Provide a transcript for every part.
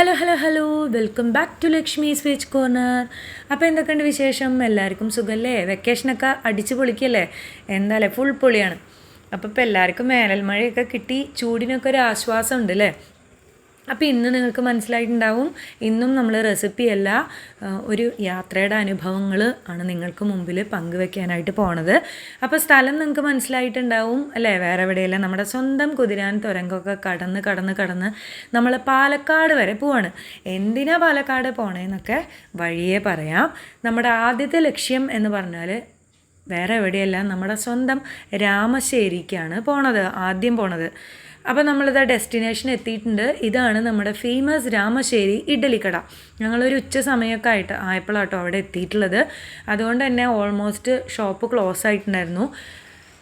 Hello hello hello welcome back to Lakshmi switch corner അപ്പോൾ എന്തൊക്കെയുണ്ട് വിശേഷം? എല്ലാവർക്കും സുഖമല്ലേ വെക്കേഷനൊക്കെ അടിച്ചു പൊളിക്കല്ലേ? എന്തായാലും ഫുൾ പൊളിയാണ്. അപ്പോൾ ഇപ്പോൾ എല്ലാവർക്കും വേനൽ മഴയൊക്കെ കിട്ടി. ചൂടിനൊക്കെ ഒരു ആശ്വാസം ഉണ്ട് അല്ലേ അപ്പോൾ ഇന്ന് നിങ്ങൾക്ക് മനസ്സിലായിട്ടുണ്ടാവും ഇന്നും നമ്മൾ റെസിപ്പി അല്ല ഒരു യാത്രയുടെ അനുഭവങ്ങൾ ആണ് നിങ്ങൾക്ക് മുമ്പിൽ പങ്കുവെക്കാനായിട്ട് പോണത്. അപ്പോൾ സ്ഥലം നിങ്ങൾക്ക് മനസ്സിലായിട്ടുണ്ടാവും അല്ലേ? വേറെ എവിടെയല്ല നമ്മുടെ സ്വന്തം കുതിരാൻ തുരങ്കമൊക്കെ കടന്ന് കടന്ന് കടന്ന് നമ്മൾ പാലക്കാട് വരെ പോവാണ്. എന്തിനാ പാലക്കാട് പോണേന്നൊക്കെ വഴിയേ പറയാം. നമ്മുടെ ആദ്യത്തെ ലക്ഷ്യം എന്ന് പറഞ്ഞാൽ വേറെ എവിടെയല്ല നമ്മുടെ സ്വന്തം രാമശ്ശേരിക്കാണ് പോണത് ആദ്യം പോണത്. അപ്പോൾ നമ്മളിത് ഡെസ്റ്റിനേഷൻ എത്തിയിട്ടുണ്ട്. ഇതാണ് നമ്മുടെ ഫേമസ് രാമശ്ശേരി ഇഡ്ഡലിക്കട. ഞങ്ങളൊരു ഉച്ച സമയമൊക്കെ ആയിട്ട് ആയപ്പോഴാട്ടോ അവിടെ എത്തിയിട്ടുള്ളത്. അതുകൊണ്ട് തന്നെ ഓൾമോസ്റ്റ് ഷോപ്പ് ക്ലോസ് ആയിട്ടുണ്ടായിരുന്നു.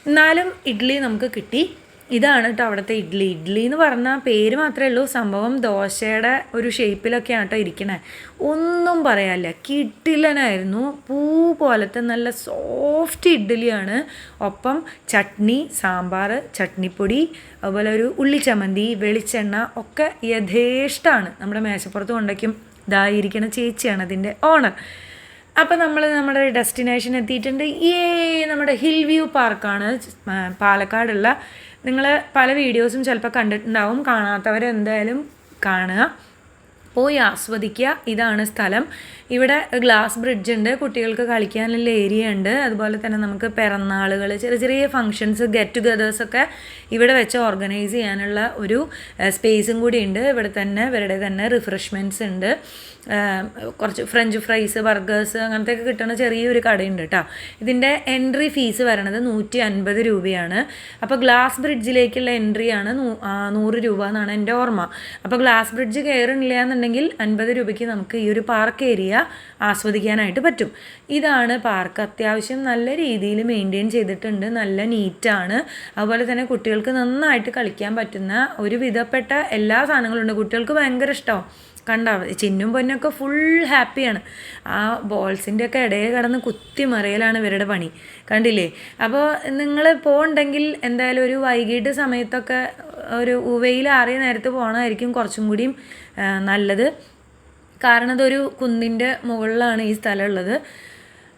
എന്നാലും ഇഡ്ഡലി നമുക്ക് കിട്ടി. ഇതാണ് കേട്ടോ അവിടുത്തെ ഇഡ്ഡലി ഇഡ്ഡലി എന്ന് പറഞ്ഞാൽ പേര് മാത്രമേ ഉള്ളൂ. സംഭവം ദോശയുടെ ഒരു ഷേപ്പിലൊക്കെയാണ് കേട്ടോ ഇരിക്കണേ. ഒന്നും പറയാനില്ല. കിട്ടില്ലനായിരുന്നു. പൂ പോലത്തെ നല്ല സോഫ്റ്റ് ഇഡ്ഡലിയാണ്. ഒപ്പം ചട്നി സാമ്പാർ ചട്നിപ്പൊടി അതുപോലെ ഒരു ഉള്ളിച്ചമന്തി വെളിച്ചെണ്ണ ഒക്കെ യഥേഷ്ടമാണ്. നമ്മുടെ മേശപ്പുറത്ത് കൊണ്ടേക്കും. ഇതായിരിക്കണ ചേച്ചിയാണ് അതിന്റെ ഓണർ. അപ്പോൾ നമ്മൾ നമ്മുടെ ഡെസ്റ്റിനേഷൻ എത്തിയിട്ടുണ്ട്. ഏ നമ്മുടെ ഹിൽ വ്യൂ പാർക്കാണ് പാലക്കാടുള്ള. നിങ്ങൾ പല വീഡിയോസും ചിലപ്പോൾ കണ്ടിട്ടുണ്ടാവും. കാണാത്തവരെന്തായാലും കാണുക. പോയി ആസ്വദിക്കുക. ഇതാണ് സ്ഥലം. ഇവിടെ ഗ്ലാസ് ബ്രിഡ്ജ് ഉണ്ട്. കുട്ടികൾക്ക് കളിക്കാനുള്ള ഏരിയ ഉണ്ട്. അതുപോലെ തന്നെ നമുക്ക് പിറന്നാളുകൾ ചെറിയ ചെറിയ ഫങ്ഷൻസ് ഗെറ്റ് ടുഗദേഴ്സൊക്കെ ഇവിടെ വെച്ച് ഓർഗനൈസ് ചെയ്യാനുള്ള ഒരു സ്പേസും കൂടി ഉണ്ട്. ഇവിടെ തന്നെ ഇവരുടെ തന്നെ റിഫ്രഷ്മെന്റ്സ് ഉണ്ട്. കുറച്ച് ഫ്രഞ്ച് ഫ്രൈസ് ബർഗേഴ്സ് അങ്ങനത്തെ ഒക്കെ കിട്ടുന്ന ചെറിയൊരു കടയുണ്ട് കേട്ടോ ഇതിന്റെ എൻട്രി ഫീസ് വരണത് നൂറ്റി അൻപത് രൂപയാണ്. അപ്പോൾ ഗ്ലാസ് ബ്രിഡ്ജിലേക്കുള്ള എൻട്രിയാണ് നൂറ് രൂപ എന്നാണ് എന്റെ ഓർമ്മ. അപ്പോൾ ഗ്ലാസ് ബ്രിഡ്ജ് കയറുന്നില്ല എന്നുണ്ടെങ്കിൽ അൻപത് രൂപയ്ക്ക് നമുക്ക് ഈ ഒരു പാർക്ക് ഏരിയ ആസ്വദിക്കാനായിട്ട് പറ്റും. ഇതാണ് പാർക്ക്. അത്യാവശ്യം നല്ല രീതിയിൽ മെയിന്റെയിൻ ചെയ്തിട്ടുണ്ട്. നല്ല നീറ്റാണ് അതുപോലെ തന്നെ കുട്ടികൾക്ക് നന്നായിട്ട് കളിക്കാൻ പറ്റുന്ന ഒരു വിധപ്പെട്ട എല്ലാ സാധനങ്ങളും ഉണ്ട് കുട്ടികൾക്ക് ഭയങ്കര ഇഷ്ടമാവും കണ്ട? ചിന്നും പൊന്നൊക്കെ ഫുൾ ഹാപ്പിയാണ് ആ ബോൾസിന്റെ ഒക്കെ ഇടയിൽ കിടന്ന് കുത്തി മറിയലാണ് ഇവരുടെ പണി. കണ്ടില്ലേ? അപ്പോൾ നിങ്ങൾ പോകണ്ടെങ്കിൽ എന്തായാലും ഒരു വൈകിട്ട് സമയത്തൊക്കെ ഒരു ഉവയിൽ ആറിയ നേരത്ത് പോകണമായിരിക്കും കുറച്ചും കൂടിയും നല്ലത്. കാരണം ഇതൊരു കുന്നിന്റെ മുകളിലാണ് ഈ സ്ഥലമുള്ളത്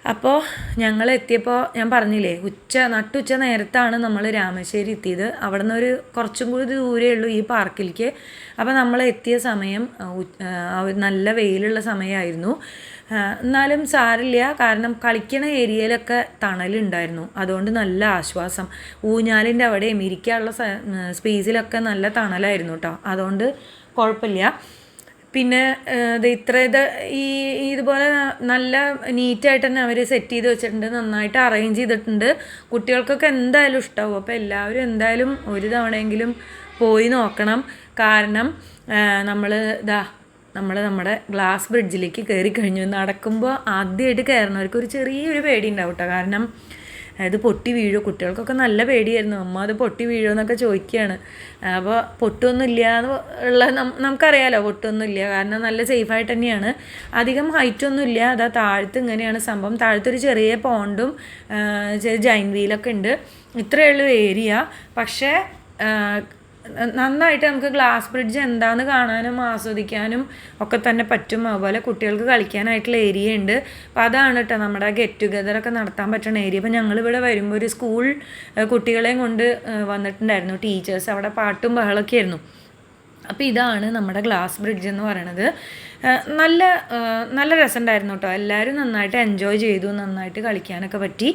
അപ്പോൾ ഞങ്ങൾ എത്തിയപ്പോൾ ഞാൻ പറഞ്ഞില്ലേ ഉച്ച നട്ടുച്ച നേരത്താണ് നമ്മൾ രാമശ്ശേരി എത്തിയത്. അവിടെ നിന്ന് ഒരു കുറച്ചും കൂടി ദൂരേ ഉള്ളൂ ഈ പാർക്കിലേക്ക്. അപ്പോൾ നമ്മൾ എത്തിയ സമയം നല്ല വെയിലുള്ള സമയമായിരുന്നു എന്നാലും സാരില്ല കാരണം കളിക്കണ ഏരിയയിലൊക്കെ തണലുണ്ടായിരുന്നു. അതുകൊണ്ട് നല്ല ആശ്വാസം. ഊഞ്ഞാലിന്റെ അവിടെയും ഇരിക്കാനുള്ള സ്പേസിലൊക്കെ നല്ല തണലായിരുന്നു കേട്ടോ. അതുകൊണ്ട് കുഴപ്പമില്ല. പിന്നെ ഇത് ഇത്ര ഇത് ഈ ഇതുപോലെ നല്ല നീറ്റായിട്ട് തന്നെ അവർ സെറ്റ് ചെയ്ത് വെച്ചിട്ടുണ്ട് നന്നായിട്ട് അറേഞ്ച് ചെയ്തിട്ടുണ്ട്. കുട്ടികൾക്കൊക്കെ എന്തായാലും ഇഷ്ടമാവും അപ്പോൾ എല്ലാവരും എന്തായാലും ഒരു തവണയെങ്കിലും പോയി നോക്കണം. കാരണം നമ്മൾ ഇതാ നമ്മൾ നമ്മുടെ ഗ്ലാസ് ബ്രിഡ്ജിലേക്ക് കയറി കഴിഞ്ഞു. നടക്കുമ്പോൾ ആദ്യമായിട്ട് കയറുന്നവർക്ക് ഒരു ചെറിയൊരു പേടി ഉണ്ടാവും കേട്ടോ കാരണം അത് പൊട്ടി വീഴുമോ കുട്ടികൾക്കൊക്കെ നല്ല പേടിയായിരുന്നു. അമ്മ അത് പൊട്ടി വീഴുമോ എന്നൊക്കെ ചോദിക്കുകയാണ്. അപ്പോൾ പൊട്ടൊന്നുമില്ല എന്ന് ഉള്ള നമുക്കറിയാലോ പൊട്ടൊന്നുമില്ല. കാരണം നല്ല സേഫായിട്ട് തന്നെയാണ്. അധികം ഹൈറ്റ് ഒന്നും ഇല്ല. അതാ താഴത്ത് ഇങ്ങനെയാണ് സംഭവം. താഴത്തൊരു ചെറിയ പോണ്ടും ചെറിയ ജൈൻ വീലൊക്കെ ഉണ്ട്. ഇത്രയേ ഉള്ളൂ ഏരിയ പക്ഷേ നന്നായിട്ട് നമുക്ക് ഗ്ലാസ് ബ്രിഡ്ജ് എന്താണെന്ന് കാണാനും ആസ്വദിക്കാനും ഒക്കെ തന്നെ പറ്റും. അതുപോലെ കുട്ടികൾക്ക് കളിക്കാനായിട്ടുള്ള ഏരിയ ഉണ്ട്. അപ്പോൾ അതാണ് കേട്ടോ നമ്മുടെ ഗെറ്റ് ടുഗദർ ഒക്കെ നടത്താൻ പറ്റുന്ന ഏരിയ അപ്പോൾ ഞങ്ങളിവിടെ വരുമ്പോൾ ഒരു സ്കൂൾ കുട്ടികളെയും കൊണ്ട് വന്നിട്ടുണ്ടായിരുന്നു. ടീച്ചേഴ്സ് അവിടെ പാട്ടും ബഹളമൊക്കെ ആയിരുന്നു. അപ്പോൾ ഇതാണ് നമ്മുടെ ഗ്ലാസ് ബ്രിഡ്ജ് എന്ന് പറയണത്. നല്ല നല്ല രസമുണ്ടായിരുന്നു കേട്ടോ. എല്ലാവരും നന്നായിട്ട് എൻജോയ് ചെയ്തു നന്നായിട്ട് കളിക്കാനൊക്കെ പറ്റി.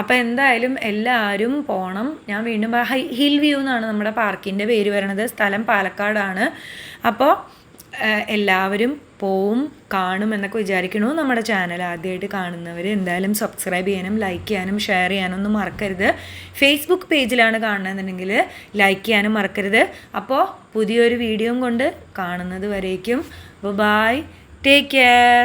അപ്പോൾ എന്തായാലും എല്ലാവരും പോകണം ഞാൻ വീണ്ടും ഹിൽ വ്യൂ എന്നാണ് നമ്മുടെ പാർക്കിന്റെ പേര് വരണത് സ്ഥലം പാലക്കാടാണ്. അപ്പോൾ എല്ലാവരും പോവും കാണും എന്നൊക്കെ വിചാരിക്കണു. നമ്മുടെ ചാനൽ ആദ്യമായിട്ട് കാണുന്നവർ എന്തായാലും സബ്സ്ക്രൈബ് ചെയ്യാനും ലൈക്ക് ചെയ്യാനും ഷെയർ ചെയ്യാനും ഒന്നും മറക്കരുത്. ഫേസ്ബുക്ക് പേജിലാണ് കാണുന്നതെന്നുണ്ടെങ്കിൽ ലൈക്ക് ചെയ്യാനും മറക്കരുത്. അപ്പോൾ പുതിയൊരു വീഡിയോയും കൊണ്ട് കാണുന്നത് വരേക്കും. Bye take care